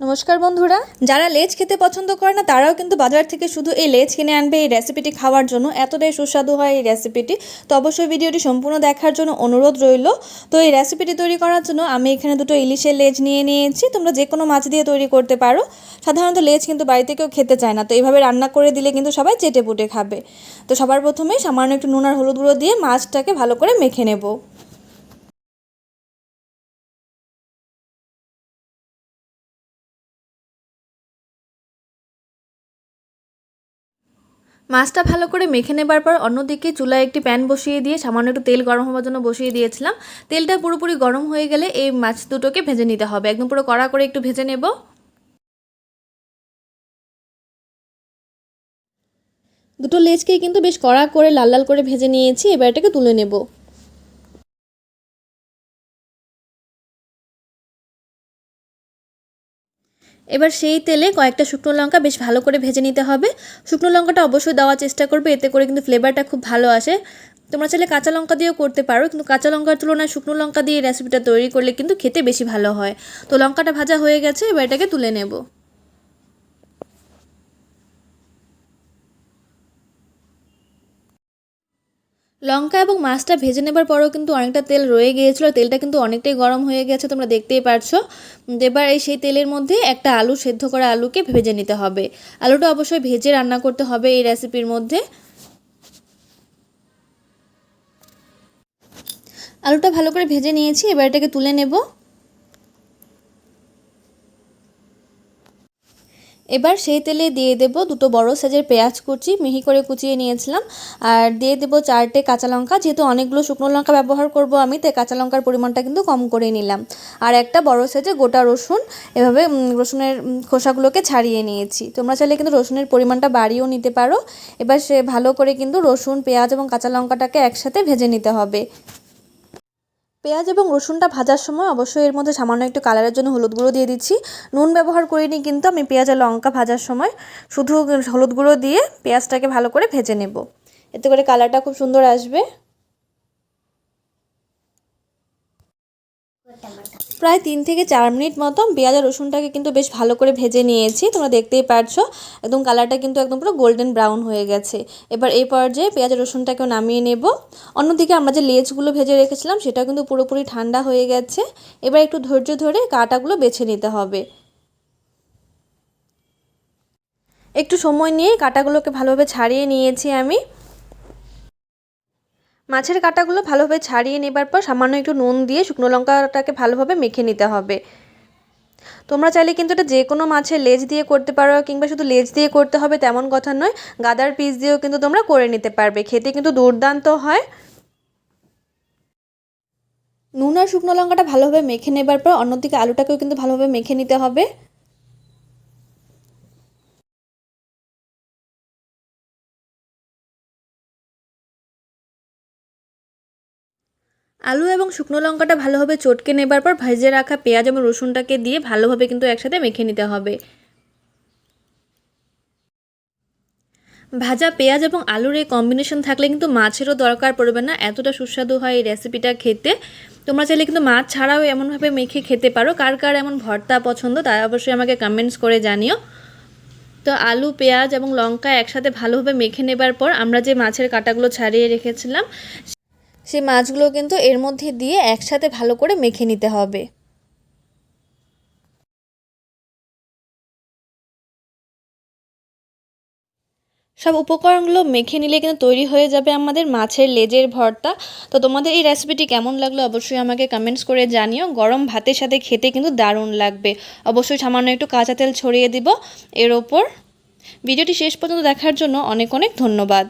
নমস্কার বন্ধুরা। যারা লেজ খেতে পছন্দ করে না, তারাও কিন্তু বাজার থেকে শুধু এই লেজ কিনে আনবে, এই রেসিপিটি খাওয়ার জন্য। এতটাই সুস্বাদু হয় এই রেসিপিটি তো অবশ্যই ভিডিওটি সম্পূর্ণ দেখার জন্য অনুরোধ রইল। তো এই রেসিপিটি তৈরি করার জন্য আমি এখানে দুটো ইলিশের লেজ নিয়ে নিয়েছি। তোমরা যে কোনো মাছ দিয়ে তৈরি করতে পারো। সাধারণত লেজ কিন্তু বাড়িতে কেউ খেতে চায় না। তো এইভাবে রান্না করে দিলে কিন্তু সবাই চেটে পুটে খাবে। তো সবার প্রথমে সামান্য একটু নুন আর হলুদ গুঁড়ো দিয়ে মাছটাকে ভালো করে মেখে নেব। মাছটা ভালো করে মেখে নেবার পর অন্যদিকে চুলায় একটি প্যান বসিয়ে দিয়ে সামান্য একটু তেল গরম হওয়ার জন্য বসিয়ে দিয়েছিলাম। তেলটা পুরোপুরি গরম হয়ে গেলে এই মাছ দুটোকে ভেজে নিতে হবে। একদম পুরো কড়া করে একটু ভেজে নেব। দুটো লেজকে কিন্তু বেশ কড়া করে লাল লাল করে ভেজে নিয়েছি। এবার এটাকে তুলে নেব। এবার সেই তেলে কয়েকটা শুকনো লঙ্কা বেশ ভালো করে ভেজে নিতে হবে। শুকনো লঙ্কাটা অবশ্যই দেওয়ার চেষ্টা করবে, এতে করে কিন্তু ফ্লেভারটা খুব ভালো আসে। তোমরা চাইলে কাঁচা লঙ্কা দিয়েও করতে পারো, কিন্তু কাঁচা লঙ্কার তুলনায় শুকনো লঙ্কা দিয়ে রেসিপিটা তৈরি করলে কিন্তু খেতে বেশি ভালো হয়। তো লঙ্কাটা ভাজা হয়ে গেছে, এবার এটাকে তুলে নেব। লঙ্কা এবং মাছটা ভেজে নেবার পরেও কিন্তু অনেকটা তেল রয়ে গিয়েছিল। তেলটা কিন্তু অনেকটাই গরম হয়ে গেছে, তোমরা দেখতেই পারছ। এবার এই সেই তেলের মধ্যে একটা আলু, সেদ্ধ করা আলুকে ভেজে নিতে হবে। আলুটা অবশ্যই ভেজে রান্না করতে হবে এই রেসিপির মধ্যে। আলুটা ভালো করে ভেজে নিয়েছি, এবার এটাকে তুলে নেব। এবার সেই তেলে দিয়ে দেব দুটো বড় সাইজের পেঁয়াজ কুচি, মিহি করে কুচিয়ে নিয়েছিলাম। আর দিয়ে দেব চারটে কাঁচা লঙ্কা, যেহেতু অনেকগুলো শুকনো লঙ্কা ব্যবহার করব আমি, তাই কাঁচা লঙ্কার পরিমাণটা কিন্তু কম করে নিলাম। আর একটা বড় সাইজের গোটা রসুন, এভাবে রসুনের খোসাগুলোকে ছাড়িয়ে নিয়েছি। তোমরা চাইলে কিন্তু রসুনের পরিমাণটা বাড়িয়েও নিতে পারো। এবার সে ভালো করে কিন্তু রসুন, পেঁয়াজ এবং কাঁচা লঙ্কাটাকে একসাথে ভেজে নিতে হবে। পেঁয়াজ এবং রসুনটা ভাজার সময় অবশ্যই এর মধ্যে সামান্য একটু কালারের জন্য হলুদ গুঁড়ো দিয়ে দিচ্ছি। নুন ব্যবহার করিনি কিন্তু আমি পেঁয়াজ আর লঙ্কা ভাজার সময় শুধু হলুদ গুঁড়ো দিয়ে পেঁয়াজটাকে ভালো করে ভেজে নেব। এতে করে কালারটা খুব সুন্দর আসবে। প্রায় তিন থেকে চার মিনিট মতো পেঁয়াজ আর রসুনটাকে কিন্তু বেশ ভালো করে ভেজে নিয়েছি। তোমরা দেখতেই পারছ, একদম কালারটা কিন্তু একদম পুরো গোল্ডেন ব্রাউন হয়ে গেছে। এবার এই পর্যায়ে পেঁয়াজ আর রসুনটাকেও নামিয়ে নেব। অন্যদিকে আমরা যে লেজগুলো ভেজে রেখেছিলাম, সেটাও কিন্তু পুরোপুরি ঠান্ডা হয়ে গেছে। এবার একটু ধৈর্য ধরে কাটাগুলো বেছে নিতে হবে। একটু সময় নিয়ে কাটাগুলোকে ভালোভাবে ছাড়িয়ে নিয়েছি আমি। মাছের কাঁটাগুলো ভালোভাবে ছাড়িয়ে নেবার পর সামান্য একটু নুন দিয়ে শুকনো লঙ্কাটাকে ভালোভাবে মেখে নিতে হবে। তোমরা চাইলে কিন্তু এটা যে কোনো মাছের লেজ দিয়ে করতে পারো কিংবা শুধু লেজ দিয়ে করতে হবে তেমন কথা নয়, গাদার পিস দিয়েও কিন্তু তোমরা করে নিতে পারবে। খেতে কিন্তু দুর্দান্ত হয়। নুন আর শুকনো লঙ্কাটা ভালোভাবে মেখে নেবার পর অন্যদিকে আলুটাকেও কিন্তু ভালোভাবে মেখে নিতে হবে। আলু এবং শুকনো লঙ্কাটা ভালোভাবে চটকে নেবার পর ভেজে রাখা পেঁয়াজ এবং রসুনটাকে দিয়ে ভালোভাবে কিন্তু একসাথে মেখে নিতে হবে। ভাজা পেঁয়াজ এবং আলুর এই কম্বিনেশন থাকলে কিন্তু মাছেরও দরকার পড়বে না, এতটা সুস্বাদু হয় এই রেসিপিটা খেতে। তোমরা চাইলে কিন্তু মাছ ছাড়াও এমনভাবে মেখে খেতে পারো, কার কার এমন ভর্তা পছন্দ তাই অবশ্যই আমাকে কমেন্টস করে জানিও। তো আলু, পেঁয়াজ এবং লঙ্কা একসাথে ভালোভাবে মেখে নেবার পর আমরা যে মাছের কাটাগুলো ছাড়িয়ে রেখেছিলাম সেই মাছগুলো কিন্তু এর মধ্যে দিয়ে একসাথে ভালো করে মেখে নিতে হবে। সব উপকরণগুলো মেখে নিলে কিন্তু তৈরি হয়ে যাবে আমাদের মাছের লেজের ভর্তা। তো তোমাদের এই রেসিপিটি কেমন লাগল অবশ্যই আমাকে কমেন্টস করে জানিও। গরম ভাতের সাথে খেতে কিন্তু দারুণ লাগবে। অবশ্যই সামান্য একটু কাঁচা তেল ছড়িয়ে দিব। এর ওপর ভিডিওটি শেষ পর্যন্ত দেখার জন্য অনেক অনেক ধন্যবাদ।